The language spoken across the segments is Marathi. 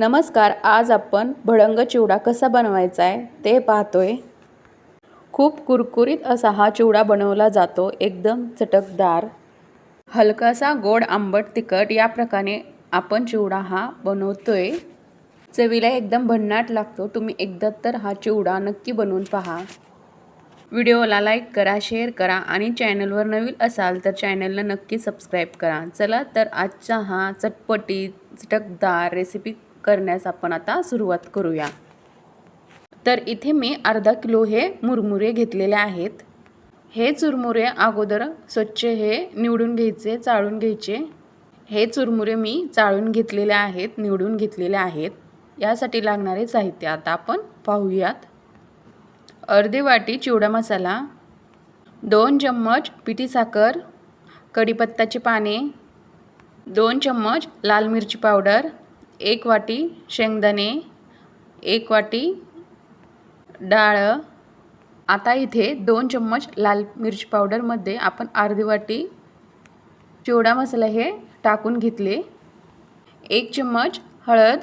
नमस्कार आज आपण भडंग चिवडा कसा बनवायचा आहे ते पाहतोय. खूप कुरकुरीत असा हा चिवडा बनवला जातो एकदम चटकदार. हलकासा गोड आंबट तिखट या प्रकारे आपण चिवडा हा बनवतोय. चवीला एकदम भन्नाट लागतो तुम्ही एकदा तर हा चिवडा नक्की बनवून पहा. व्हिडिओला लाईक करा शेअर करा आणि चॅनलवर नवीन असाल तर चॅनलला नक्की सबस्क्राईब करा. चला तर आजचा हा चटपटी चटकदार रेसिपी करण्यास आपण आता सुरुवात करूया. तर इथे मी अर्धा किलो हे मुरमुरे घेतलेले आहेत. हे चुरमुरे अगोदर स्वच्छ हे निवडून घ्यायचे चाळून घ्यायचे. हे चुरमुरे मी चाळून घेतलेले आहेत निवडून घेतलेले आहेत. यासाठी लागणारे साहित्य आता आपण पाहूयात. अर्धे वाटी चिवडा मसाला दोन चम्मच पिठी साखर कढीपत्ताची पाने दोन चम्मच लाल मिरची पावडर एक वाटी शेंगदाणे एक वाटी डाळ. आता इथे दोन चम्मच लाल मिरची पावडरमध्ये आपण अर्धी वाटी चिवडा मसाला हे टाकून घेतले. एक चम्मच हळद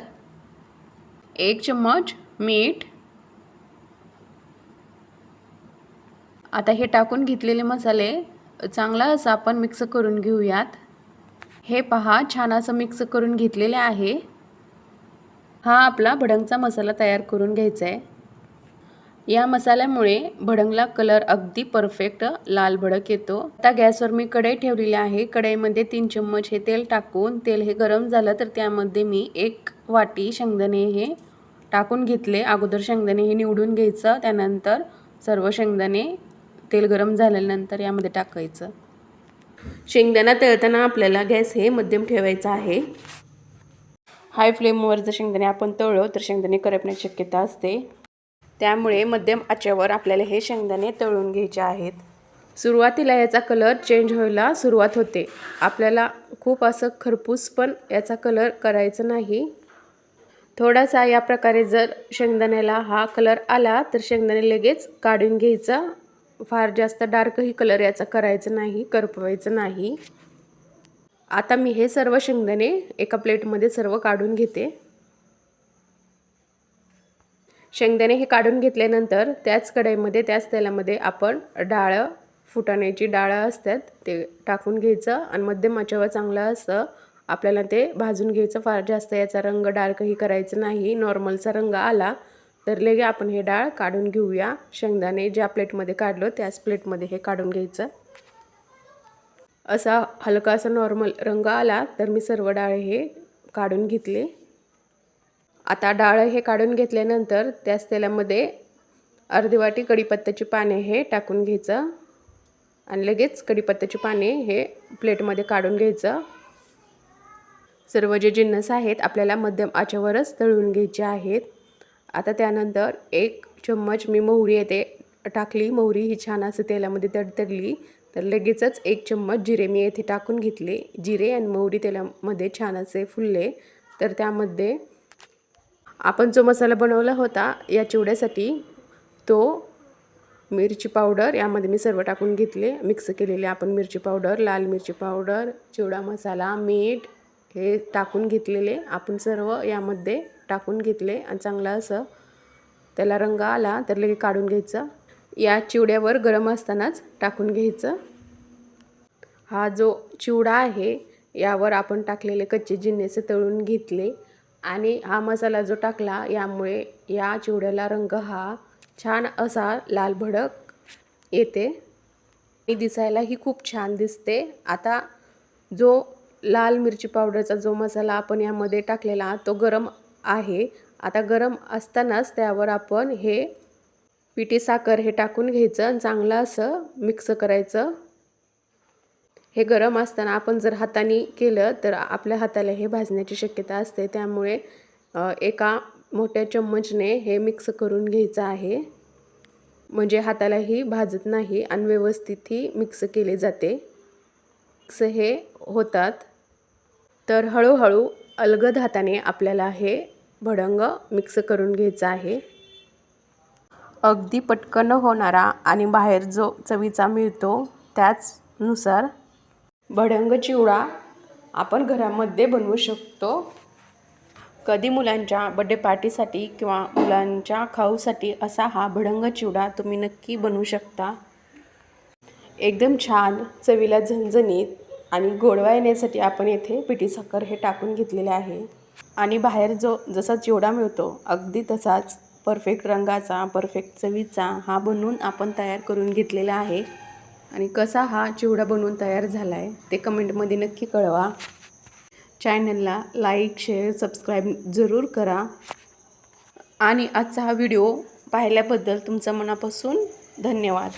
एक चम्मच मीठ. आता हे टाकून घेतलेले मसाले चांगला असं आपण मिक्स करून घेऊयात. हे पहा छान असं मिक्स करून घेतलेले आहे. हा आपला भडंगचा मसाला तयार करून घ्यायचा आहे या मसाल्यामुळे भडंगला कलर अगदी परफेक्ट लाल भडक येतो. आता गॅसवर मी कढई ठेवलेली आहे. कढईमध्ये तीन चम्मच हे तेल टाकून तेल हे गरम झालं तर त्यामध्ये मी एक वाटी शेंगदाणे हे टाकून घेतले. अगोदर शेंगदाणे हे निवडून घ्यायचं त्यानंतर सर्व शेंगदाणे तेल गरम झाल्यानंतर यामध्ये टाकायचं. शेंगदाणा तळताना आपल्याला गॅस हे मध्यम ठेवायचा आहे. हाय फ्लेमवर जर शेंगदाणे आपण तळलो तर शेंगदाणे करपण्याची शक्यता असते. त्यामुळे मध्यम आचेवर आपल्याला हे शेंगदाणे तळून घ्यायचे आहेत. सुरुवातीला याचा कलर चेंज व्हायला सुरुवात होते. आपल्याला खूप असं खरपूस पण याचा कलर करायचं नाही. थोडासा या प्रकारे जर शेंगदाण्याला हा कलर आला तर शेंगदाणे लगेच काढून घ्यायचा. फार जास्त डार्कही कलर याचा करायचं नाही करपवायचं नाही. आता मी हे सर्व शेंगदाणे एका प्लेटमध्ये सर्व काढून घेते. शेंगदाणे हे काढून घेतल्यानंतर त्याच कढईमध्ये त्याच तेलामध्ये आपण डाळ फुटाण्याची डाळं असतात ते टाकून घ्यायचं आणि मध्यम आचेवर चांगलं असतं आपल्याला ते भाजून घ्यायचं. फार जास्त याचा रंग डार्कही करायचं नाही. नॉर्मलचा रंग आला तर लगे आपण हे डाळ काढून घेऊया. शेंगदाणे ज्या प्लेटमध्ये काढलो त्याच प्लेटमध्ये हे काढून घ्यायचं. असा हलका असा नॉर्मल रंग आला तर मी सर्व डाळ हे काढून घेतले. आता डाळ हे काढून घेतल्यानंतर त्याच तेलामध्ये अर्धी वाटी कढीपत्त्याची पाने हे टाकून घ्यायचं आणि लगेच कढीपत्त्याची पाने हे प्लेटमध्ये काढून घ्यायचं. सर्व जे जिन्नस आहेत आपल्याला मध्यम आचेवरच तळून घ्यायचे आहेत. आता त्यानंतर एक चम्मच मी मोहरी येते टाकली. मोहरी ही छान असं तेलामध्ये तडतडली. तर तर लगेचच एक चम्मच जिरे मी येथे टाकून घेतले. जिरे आणि मोहरी तेलामध्ये छान असे फुलले. तर त्यामध्ये आपण जो मसाला बनवला होता या चिवड्यासाठी तो मिरची पावडर यामध्ये मी सर्व टाकून घेतले. मिक्स केलेले आपण मिरची पावडर लाल मिरची पावडर चिवडा मसाला मीठ हे टाकून घेतलेले. आपण सर्व यामध्ये टाकून घेतले आणि चांगलं असं त्याला रंग आला तर लगे काढून घ्यायचं. या चिवड्यावर गरम असतानाच टाकून घ्यायचं. हा जो चिवडा आहे यावर आपण टाकलेले कच्चे जिन्नेसे तळून घेतले आणि हा मसाला जो टाकला यामुळे या चिवड्याला रंग हा छान असा लाल भडक येते. आणि दिसायलाही खूप छान दिसते. आता जो लाल मिरची पावडरचा जो मसाला आपण यामध्ये टाकलेला तो गरम आहे. आता गरम असतानाच त्यावर आपण हे पिठी साखर हे टाकून घ्यायचं आणि चांगलं असं मिक्स करायचं. हे गरम असताना आपण जर हाताने केलं तर आपल्या हाताला हे भाजण्याची शक्यता असते. त्यामुळे एका मोठ्या चम्मचने हे मिक्स करून घ्यायचं आहे. म्हणजे हातालाही भाजत नाही आणि व्यवस्थितही मिक्स केले जाते. मिक्स हे होतात. तर हळूहळू अलगद हाताने आपल्याला हे भडंग मिक्स करून घ्यायचं आहे. अगदी पटकन होणारा आणि बाहेर जो चवीचा मिळतो त्याचनुसार भडंग चिवडा आपण घरामध्ये बनवू शकतो. कधी मुलांच्या बड्डे पार्टीसाठी किंवा मुलांच्या खाऊसाठी असा हा भडंग चिवडा तुम्ही नक्की बनवू शकता. एकदम छान चवीला झणझणीत आणि गोडवा येण्यासाठी आपण येथे पिठी साखर हे टाकून घेतलेले आहे. आणि बाहेर जो जसा चिवडा मिळतो अगदी तसाच परफेक्ट रंगाचा परफेक्ट चवीचा हा बनवून आपण तयार करून घेतलेला आहे. आणि कसा हा चिवडा बनवून तयार झाला आहे ते कमेंटमध्ये नक्की कळवा. चॅनलला लाईक शेअर सबस्क्राईब जरूर करा. आणि आजचा हा व्हिडिओ पाहिल्याबद्दल तुमचा मनापासून धन्यवाद.